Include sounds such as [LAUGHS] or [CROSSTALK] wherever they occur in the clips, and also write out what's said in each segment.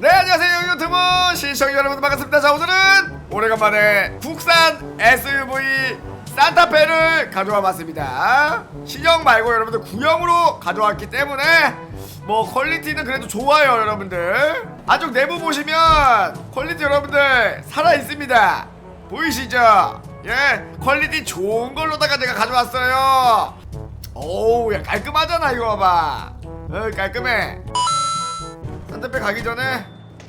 네 안녕하세요 유튜브 시청자 여러분 반갑습니다. 자 오늘은 오래간만에 국산 SUV 산타페를 가져와 봤습니다. 신형 말고 여러분들 구형으로 가져왔기 때문에 뭐 퀄리티는 그래도 좋아요 여러분들. 안쪽 내부 보시면 퀄리티 여러분들 살아있습니다. 보이시죠? 예 퀄리티 좋은 걸로다가 제가 가져왔어요. 오우 야 깔끔하잖아 이거 봐봐. 어 깔끔해 산타페 가기 전에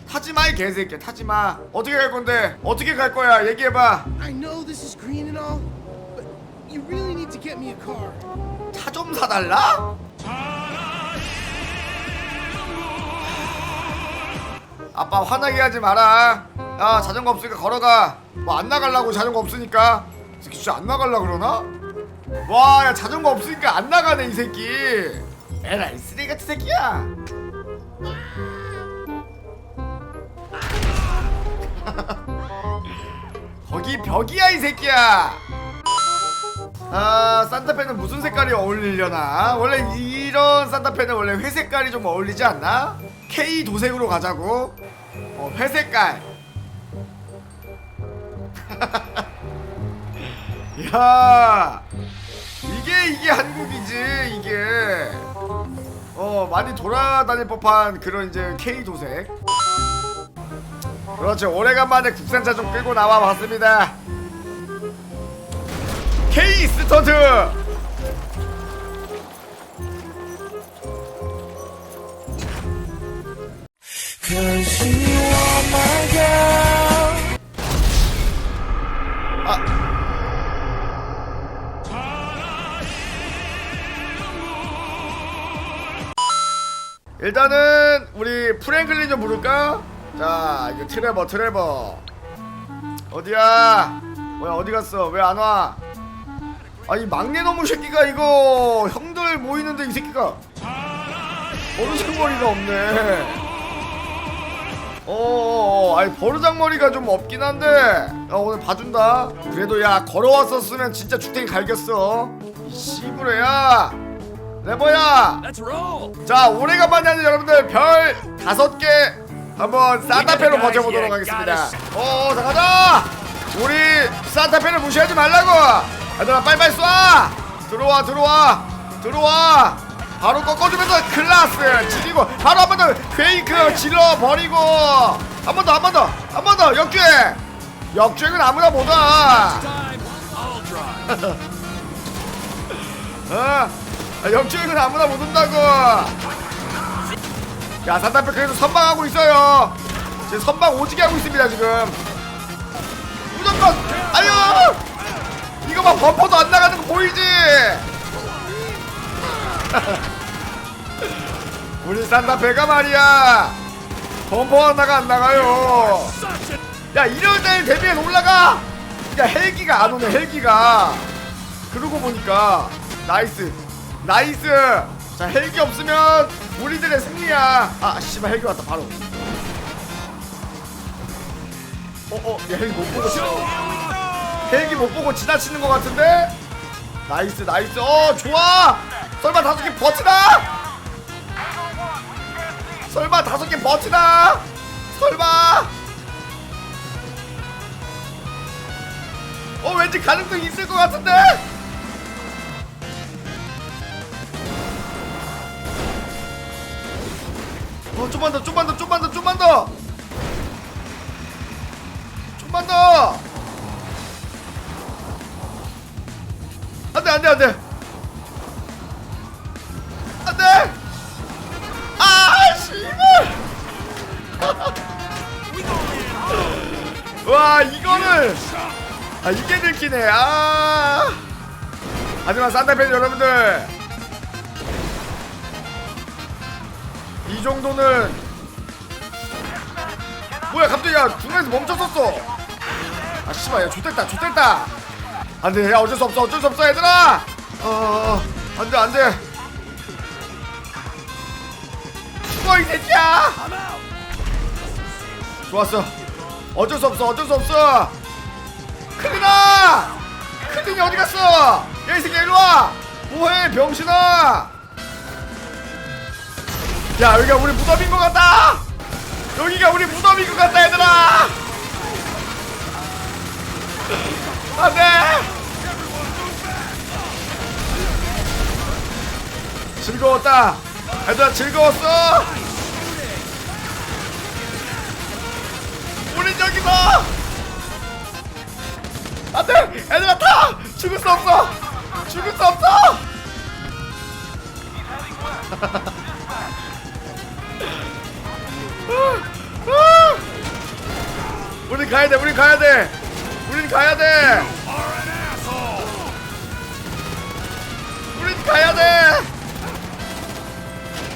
타지마 이 개새끼야 타지마. 어떻게 갈 건데? 어떻게 갈 거야? 얘기해봐. I know this is green and all, but you really need to get me a car. 차 좀 사달라? 아빠 화나게 하지 마라. 야 자전거 없으니까 걸어가. 뭐 안 나가려고 자전거 없으니까. 이 새끼 진짜 안 나가려 그러나? 와 야 자전거 없으니까 안 나가네 이 새끼. 에라이 쓰레기 같은 새끼야 거기 벽이야 이 새끼야. 아 산타페는 무슨 색깔이 어울리려나? 원래 이런 산타페는 원래 회색깔이 좀 어울리지 않나? K 도색으로 가자고. 어 회색깔. [LAUGHS] 야 이게 이게 한국이지 이게. 어 많이 돌아다닐 법한 그런 이제 K 도색 그렇죠 오래간만에 국산차 좀 끌고 나와 봤습니다 K 스턴트 Cause you are my girl. 아 일단은 우리 프랭클린 좀 부를까? 자 이거 트레버 트레버 어디야? 뭐야 어디 갔어? 왜 안 와? 아 이 막내 놈의 새끼가 이거 형들 모이는데 이 새끼가 버르장머리가 없네 어어어 아니 버르장머리가 좀 없긴 한데 야 오늘 봐준다 그래도 야 걸어왔었으면 진짜 주택이 갈겼어 이 씨부레야 레버야. 자 오래간만에 하는 여러분들 별 다섯 개 한번 산타페로 버텨보도록 하겠습니다. 자 가자! 우리 산타페를 무시하지 말라고! 얘들아 빨리빨리 쏴! 들어와 들어와 들어와! 바로 꺾어주면서 클라스 지리고 바로 한 번 더 페이크 질러버리고! 한 번 더 한 번 더 한 번 더 역주행! 역주행은 아무나 못와. [LAUGHS] 어? 아, 역주행은 아무나 못 온다고. 야, 산타페 그래도 선방하고 있어요. 지금 선방 오지게 하고 있습니다, 지금. 무조건, 아유! 이거 봐, 범퍼도 안 나가는 거 보이지? [LAUGHS] 우리 산타페가 말이야. 범퍼 하나가 안 나가요. 야, 이럴 때 대비해 올라가! 야, 헬기가 안 오네, 헬기가. 그러고 보니까, 나이스. 나이스! 자, 헬기 없으면 우리들의 승리야. 아, 씨발, 헬기 왔다, 바로. 어, 어, 야, 헬기 못 보고, 지 헬기 못 보고 지나치는 것 같은데? 나이스, 나이스. 어, 좋아! 설마 다섯 개 버티나? 설마 다섯 개 버티나? 설마? 어 왠지 가능성이 있을 것 같은데? 어 좀만 더 좀만 더 좀만 더 좀만 더! 좀만 더! 안돼 안돼 안돼! 안돼! 아 씨발! [LAUGHS] 와 이거는! 아 이게 들키네. 아! 하지만 산타페 여러분들 이 정도는. 뭐야 갑자기 야 중간에서 멈췄었어. 아 씨발 야 좋됐다 좋됐다. 안돼 야 어쩔 수 없어 어쩔 수 없어 얘들아. 어 안돼 안돼. 죽어 이 새끼야. 좋았어. 어쩔 수 없어 어쩔 수 없어. 클리나. 클린이 어디 갔어? 야이 새끼 일로 와. 뭐해 병신아 야 여기가 우리 무덤인 것 같다! 여기가 우리 무덤인 것 같다 얘들아! 안돼! 즐거웠다! 얘들아 즐거웠어! 우린 여기서 안돼! 얘들아 타! 죽을 수 없어! 죽을 수 없어 [LAUGHS] 가야 돼 우린 가야 돼. 우린 가야 돼. 우린 가야 돼.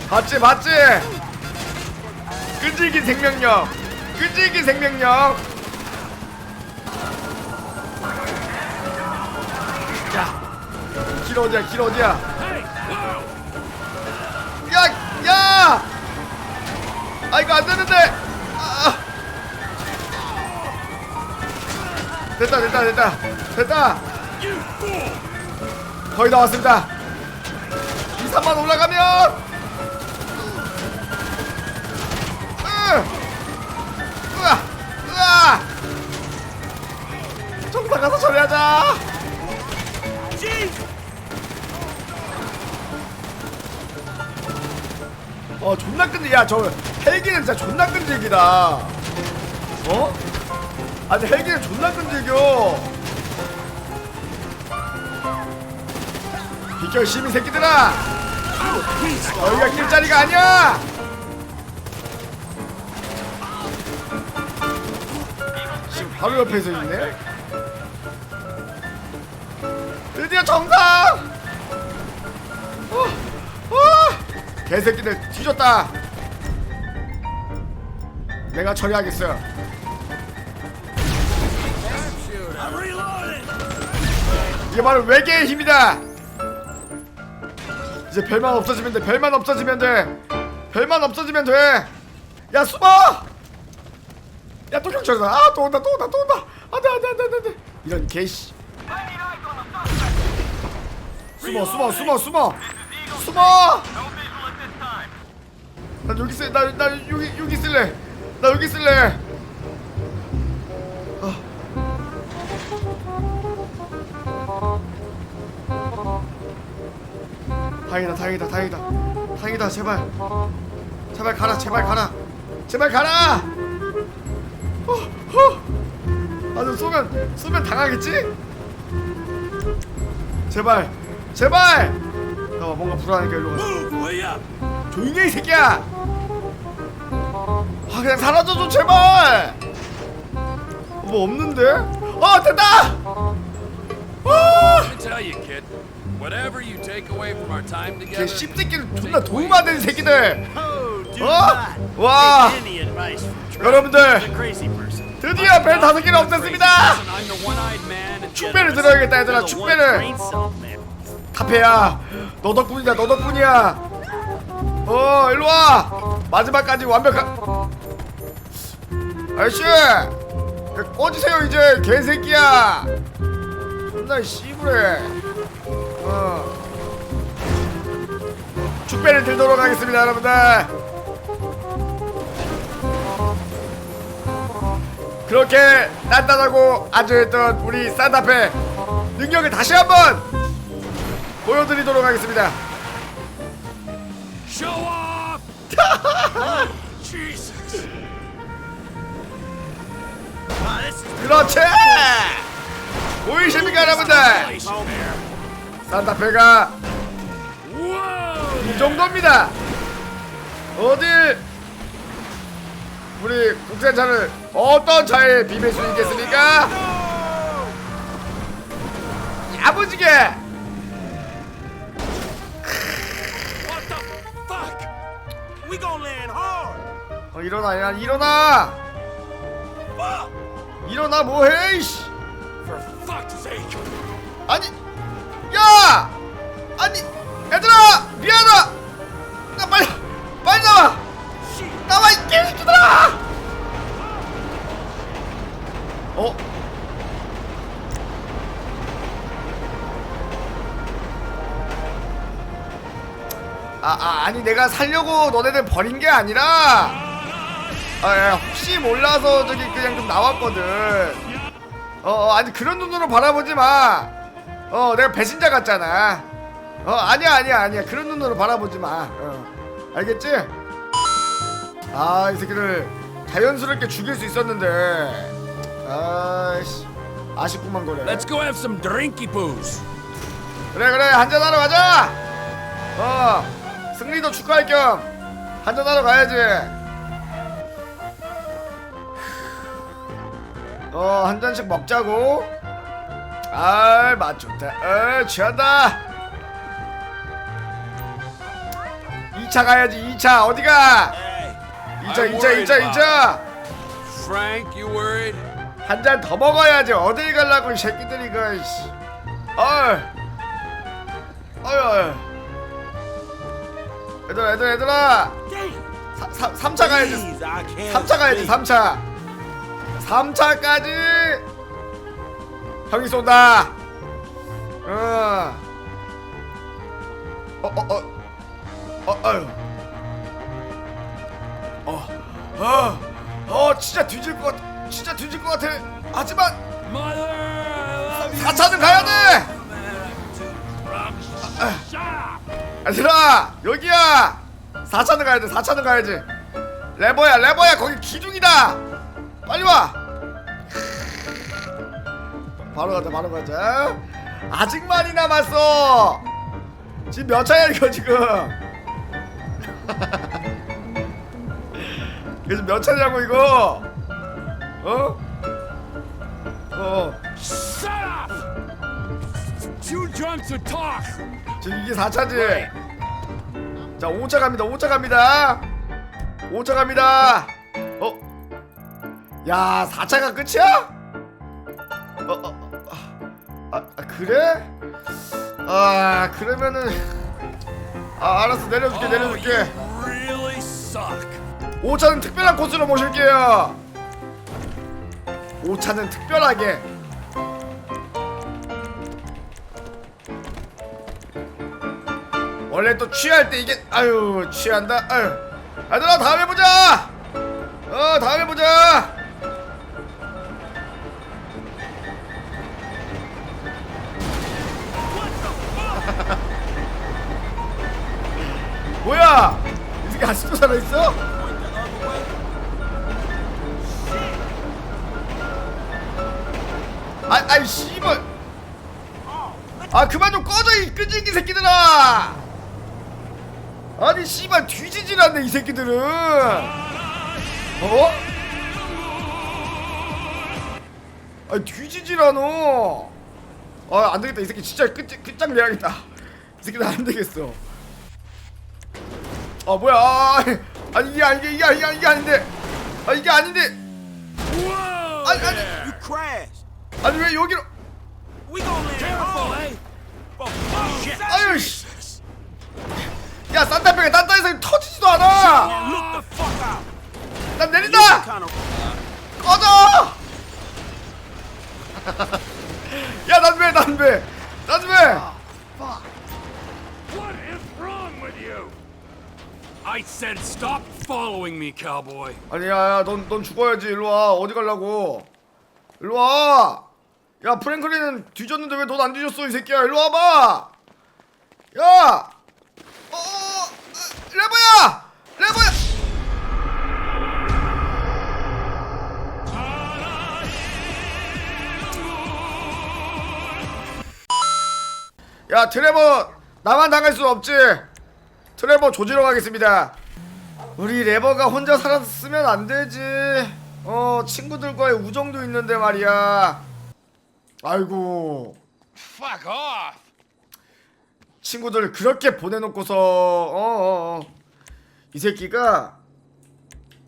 맞지 맞지? 끈질긴 생명력. 끈질긴 생명력. 야 길 어디야 길 어디야? 야 야! 아 이거 안 되는데 됐다 됐다 됐다 됐다 거의 다 왔습니다 2, 3만 올라가면 으! 으아! 으아! 정상 가서 처리하자 어 존나 끈질 야저 헬기는 진짜 존나 끈질기다 어? 아니 헬기는 존나 끈질겨. 비켜 시민 새끼들아! 여기가 길자리가 아니야! 지금 바로 옆에 서 있네? 드디어 정상 어, 어, 개새끼들 뒤졌다! 내가 처리하겠어 이게 바로 외계의 힘이다. 이제 별만 없어지면 돼 별만 없어지면 돼. 별만 없어지면 돼 야 숨어! 야또 경찰이다. 아또 온다 또 온다 또 온다. 안돼 안돼 안돼 안돼. 이런 개씨. 숨어 숨어 숨어 숨어. 숨어! 난 여기 있을래 나, 나 여기 여기 있을래. 나 여기 있을래 다행이다 다행이다 다행이다 다행이다 제발 제발 가라 제발 가라 제발 가라 어, 어. 아너 쏘면 쏘면 당하겠지? 제발 제발 어 뭔가 불안하니까 일로 와 Move, will ya? 조용히 해, 이 새끼야 아 그냥 사라져줘 제발 뭐 없는데? 어 됐다 아! Whatever you take away from our time 걔 together. 씹새끼를 존나 도움 안 되는 새끼들 Oh, do 어? 와 take any advice from Trevor, 여러분들. 드디어 벨 다섯 개를 없앴습니다 I'm the one-eyed man. and 축배를. 들어야겠다 얘들아 축배를. 타페야 너 덕분이다 너 덕분이야 어 일로 와 마지막까지 완벽한 아저씨 꺼지세요 이제 개새끼야 존나 씨부래 어 축배를 들도록 하겠습니다 여러분들 그렇게 단단하고 안전했던 우리 산타페 능력을 다시 한번 보여드리도록 하겠습니다. [LAUGHS] 그렇지! 보이십니까 여러분들? 산타페가! 이 정도입니다. 어딜 우리 국산차를 어떤 차에 비빌 수 있겠습니까? hard. 어, 일어나 야 일어나. 일어나 뭐해 이씨! 아니 야 아니 얘들아 미안하다 나 빨리 빨리 나와 나와 이 개새끼들아 어? 아, 아 아니 내가 살려고 너네들 버린 게 아니라 아, 야, 혹시 몰라서 저기 그냥 좀 나왔거든. 어, 어, 아니 그런 눈으로 바라보지 마. 어, 내가 배신자 같잖아. 어, 아니야, 아니야, 아니야. 그런 눈으로 바라보지 마. 어, 알겠지? 아, 이 새끼를 자연스럽게 죽일 수 있었는데. 아이씨, 아쉽구만 거래. Let's go have some drinky poos. 그래 그래 한잔하러 가자 어 승리도 축하할 겸 한잔하러 가야지 어 한 잔씩 먹자고 아이 맛 좋다. 어 취한다. 2차 가야지 2차. 어디 가? Hey, 2차 I'm 2차 worried 2차 about 2차. Frank, you worried? 한 잔 더 먹어야지. 어딜 갈라고 이 새끼들이 그 씨. 어이 어이 어이 얘들아 얘들아 얘들아. 사, 3차 가야지. Please, I can't 3차 가야지 sleep. 3차. 3차까지 형이 쏜다 어. 어, 어, 어, 어, 어휴. 어, 어, 어, 진짜 뒤질 것 같아. 진짜 뒤질 것 같아. 하지만 Mother, I love you. 4차는 가야 돼. 얘들아, 여기야. 4차는 가야 돼. 4차는 가야지. 레버야, 레버야. 거기 기둥이다. 빨리 와. 바로 가자, 바로 가자. 아직 많이 남았어. 지금 몇 차야 이거 지금? [LAUGHS] 그래서 몇 차냐고 이거? 어? 어. 지금 이게 4차지. 자, 5차 갑니다. 5차 갑니다. 5차 갑니다. 어? 야, 4차가 끝이야? 어, 어, 어, 그래? 아, 그러면은 아, 알았어. 내려줄게. 내려줄게. 5차는 특별한 코스로 모실게요. 5차는 특별하게. 원래 또 취할 때 이게 아유 취한다. 아유. 얘들아 다음에 보자. 새끼들은. 어? 아 뒤지질 않어. 아 안되겠다 이 새끼 진짜 끝 끝장 내야겠다. 이 새끼들 안되겠어. 아 뭐야? 아, 아니 이게 아니 이게 이게 이게, 아닌데. 아 이게 아닌데. 아니 아니. 아니 왜 여기로? 아유 씨. 야 산타페가 딴 땅에서 터지지도 않아. 난 내린다. 꺼져. [LAUGHS] 야 난 왜? 난 왜? 난 왜? What is wrong with you? I said stop following me, cowboy. 아니 야야 넌, 넌 죽어야지 일로 와 어디 갈라고 일로 와 야 프랭클린은 뒤졌는데 왜 넌 안 뒤졌어 이 새끼야 일로 와봐 야 레버야 레버야 야 트레버 나만 당할 수 없지 트레버 조지러 가겠습니다 우리 레버가 혼자 살았으면 안 되지. 어, 친구들과의 우정도 있는데 말이야. 아이고. Fuck off. 친구들 그렇게 보내놓고서 어, 어, 어. 이 새끼가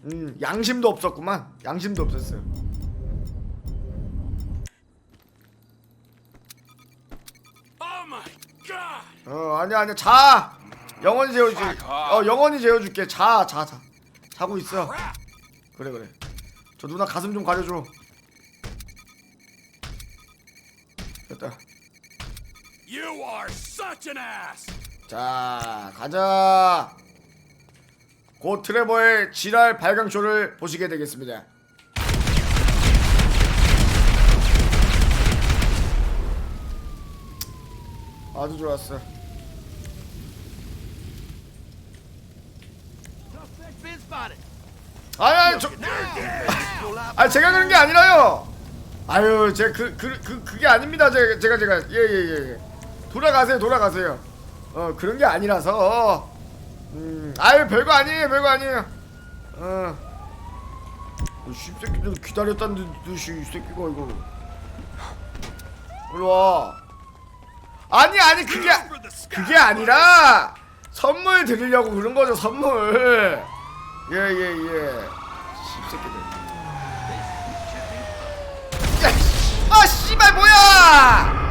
음, 양심도 없었구만. 양심도 없었어요. Oh. 어, 아니야, 아니야. 자. 영원히 재워줄게. 어, 영원히 재워줄게. 자, 자, 자. 자고 있어. 그래, 그래. 저 누나 가슴 좀 가려줘. 됐다. 자 가자 곧 트레버의 지랄 발광쇼를 보시게 되겠습니다. 아주 좋았어. [LAUGHS] 아니, 저, 아 제가 그런 게 아니라요. 아유, 제가 그, 그, 그, 그게 아닙니다. 제가, 제가, 제가, 예, 예, 예. 돌아가세요, 돌아가세요. 어, 그런 게 아니라서. 음, 아유, 별거 아니에요, 별거 아니에요. 어. 이 씹새끼들 기다렸다는 듯이 이 새끼가 이거. 일로 와. 아니, 아니, 그게, 그게 아니라 선물 드리려고 그런 거죠, 선물. 예, 예, 예. 씹새끼들. 야, 씨. 아, 씨발, 뭐야!